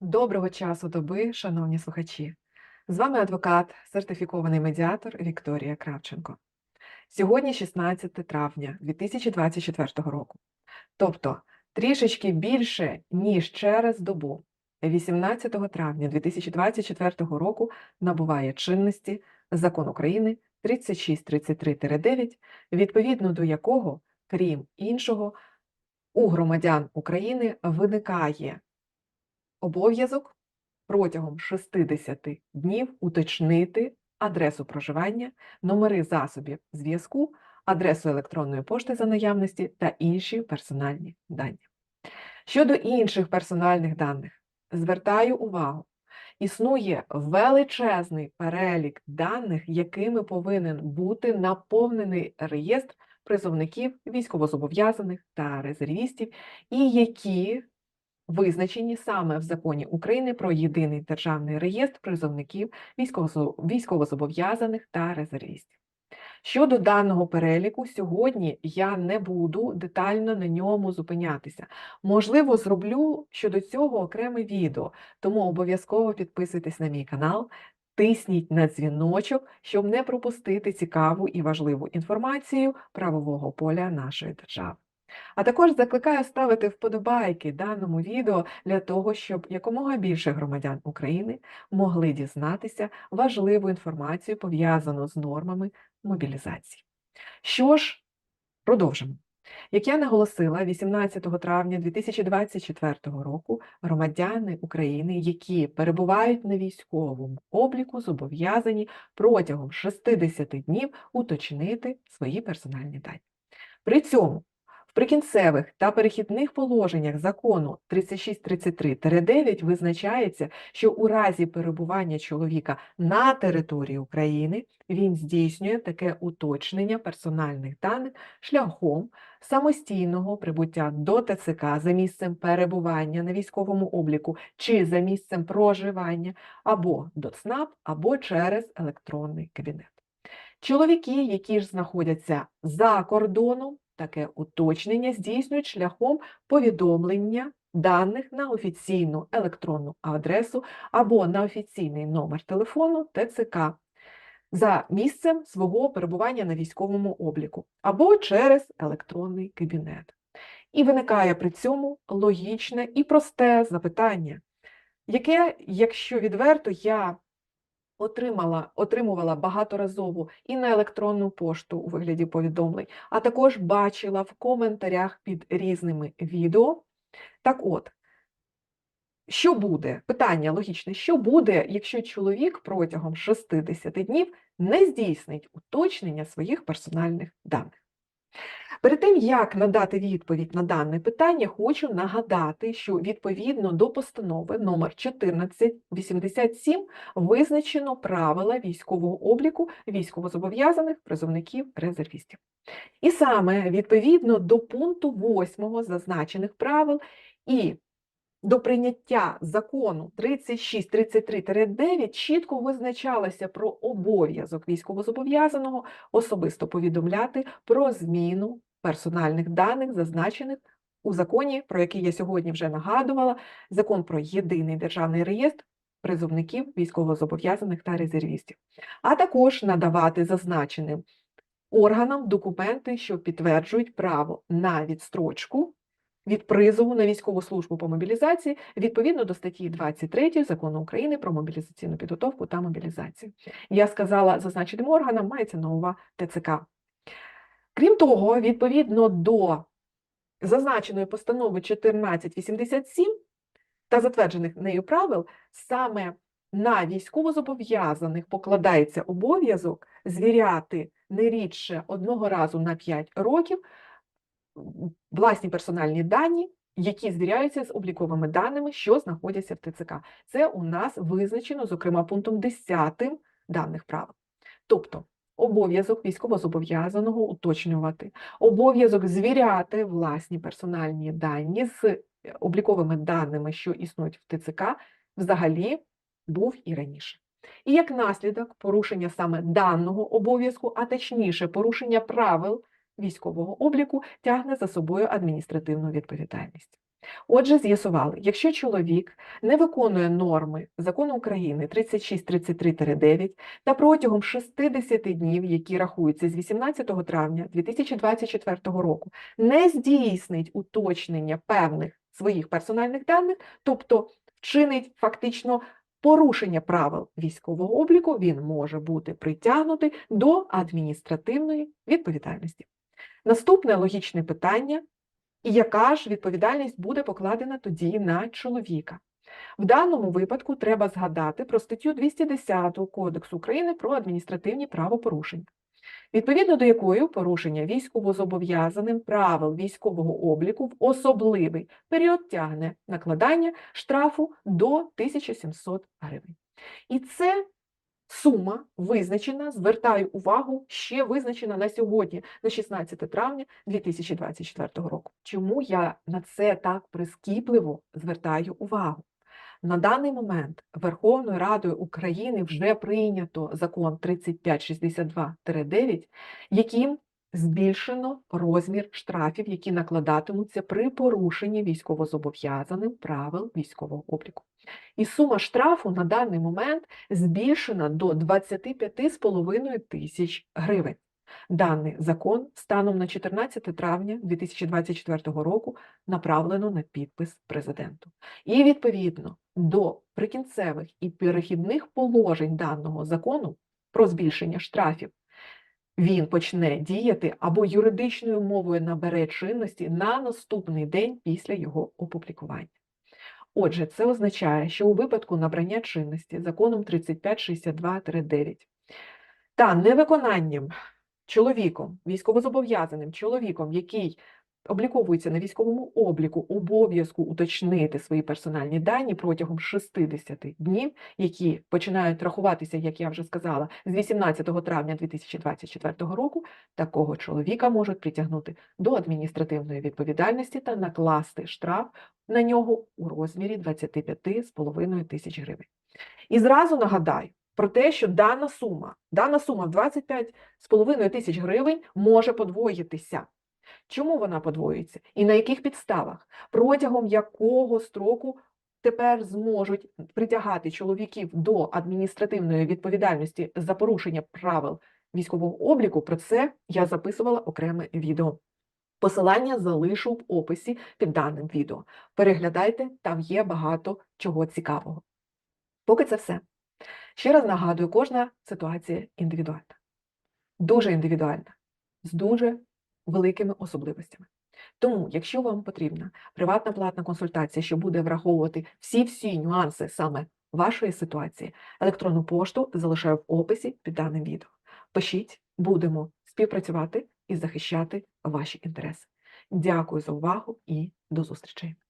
Доброго часу доби, шановні слухачі! З вами адвокат, сертифікований медіатор Вікторія Кравченко. Сьогодні 16 травня 2024 року, тобто трішечки більше, ніж через добу, 18 травня 2024 року набуває чинності Закон України 3633-9, відповідно до якого, крім іншого, у громадян України виникає обов'язок протягом 60 днів уточнити адресу проживання, номери засобів зв'язку, адресу електронної пошти за наявності та інші персональні дані. Щодо інших персональних даних, звертаю увагу, існує величезний перелік даних, якими повинен бути наповнений реєстр призовників, військовозобов'язаних та резервістів, і які визначені саме в законі України про єдиний державний реєстр призовників військовозобов'язаних та резервістів. Щодо даного переліку, сьогодні я не буду детально на ньому зупинятися. Можливо, зроблю щодо цього окреме відео, тому обов'язково підписуйтесь на мій канал, тисніть на дзвіночок, щоб не пропустити цікаву і важливу інформацію правового поля нашої держави. А також закликаю ставити вподобайки даному відео для того, щоб якомога більше громадян України могли дізнатися важливу інформацію, пов'язану з нормами мобілізації. Що ж, продовжимо. Як я наголосила, 18 травня 2024 року громадяни України, які перебувають на військовому обліку, зобов'язані протягом 60 днів уточнити свої персональні дані. При цьому в прикінцевих та перехідних положеннях закону 3633-9 визначається, що у разі перебування чоловіка на території України він здійснює таке уточнення персональних даних шляхом самостійного прибуття до ТЦК за місцем перебування на військовому обліку чи за місцем проживання, або до ЦНАП, або через електронний кабінет. Чоловіки, які ж знаходяться за кордоном, таке уточнення здійснюють шляхом повідомлення даних на офіційну електронну адресу або на офіційний номер телефону ТЦК за місцем свого перебування на військовому обліку або через електронний кабінет. І виникає при цьому логічне і просте запитання, яке, якщо відверто, я отримала, отримувала багаторазово і на електронну пошту у вигляді повідомлень, а також бачила в коментарях під різними відео. Так от, що буде? Питання логічне, що буде, якщо чоловік протягом 60 днів не здійснить уточнення своїх персональних даних? Перед тим, як надати відповідь на дане питання, хочу нагадати, що відповідно до постанови номер 1487 визначено правила військового обліку військовозобов'язаних призовників резервістів. І саме відповідно до пункту 8 зазначених правил і до прийняття закону 3633-9 чітко визначалося про обов'язок військовозобов'язаного особисто повідомляти про зміну персональних даних, зазначених у законі, про який я сьогодні вже нагадувала, закон про єдиний державний реєстр призовників військовозобов'язаних та резервістів, а також надавати зазначеним органам документи, що підтверджують право на відстрочку від призову на військову службу по мобілізації відповідно до статті 23 закону України про мобілізаційну підготовку та мобілізацію. Я сказала зазначеним органам, мається увазі ТЦК. Крім того, відповідно до зазначеної постанови 1487 та затверджених нею правил, саме на військовозобов'язаних покладається обов'язок звіряти не рідше одного разу на 5 років власні персональні дані, які звіряються з обліковими даними, що знаходяться в ТЦК. Це у нас визначено, зокрема, пунктом 10 даних правил. Тобто обов'язок військовозобов'язаного уточнювати, обов'язок звіряти власні персональні дані з е, обліковими даними, що існують в ТЦК, взагалі був і раніше. І як наслідок порушення саме даного обов'язку, а точніше порушення правил військового обліку, тягне за собою адміністративну відповідальність. Отже, з'ясували, якщо чоловік не виконує норми Закону України 3633-9 та протягом 60 днів, які рахуються з 18 травня 2024 року, не здійснить уточнення певних своїх персональних даних, тобто вчинить фактично порушення правил військового обліку, він може бути притягнутий до адміністративної відповідальності. Наступне логічне питання і яка ж відповідальність буде покладена тоді на чоловіка? В даному випадку треба згадати про статтю 210 Кодексу України про адміністративні правопорушення, відповідно до якої порушення військовозобов'язаним правил військового обліку в особливий період тягне накладання штрафу до 1700 гривень. І це сума визначена, звертаю увагу, ще визначена на сьогодні, на 16 травня 2024 року. Чому я на це так прискіпливо звертаю увагу? На даний момент Верховною Радою України вже прийнято закон 3562-9, яким збільшено розмір штрафів, які накладатимуться при порушенні військовозобов'язаним правил військового обліку. І сума штрафу на даний момент збільшена до 25,5 тисяч гривень. Даний закон станом на 14 травня 2024 року направлено на підпис президенту. І відповідно до прикінцевих і перехідних положень даного закону про збільшення штрафів він почне діяти або юридичною мовою набере чинності на наступний день після його опублікування. Отже, це означає, що у випадку набрання чинності законом 3562-9 та невиконанням чоловіком, військовозобов'язаним чоловіком, який обліковується на військовому обліку, обов'язку уточнити свої персональні дані протягом 60 днів, які починають рахуватися, як я вже сказала, з 18 травня 2024 року, такого чоловіка можуть притягнути до адміністративної відповідальності та накласти штраф на нього у розмірі 25,5 тисяч гривень. І зразу нагадаю, про те, що дана сума, дана сума в 25,5 тисяч гривень може подвоїтися. Чому вона подвоюється? І на яких підставах? Протягом якого строку тепер зможуть притягати чоловіків до адміністративної відповідальності за порушення правил військового обліку? Про це я записувала окреме відео. Посилання залишу в описі під даним відео. Переглядайте, там є багато чого цікавого. Поки це все. Ще раз нагадую, кожна ситуація індивідуальна, дуже індивідуальна, з дуже великими особливостями. Тому, якщо вам потрібна приватна платна консультація, що буде враховувати всі-всі нюанси саме вашої ситуації, електронну пошту залишаю в описі під даним відео. Пишіть, будемо співпрацювати і захищати ваші інтереси. Дякую за увагу і до зустрічей!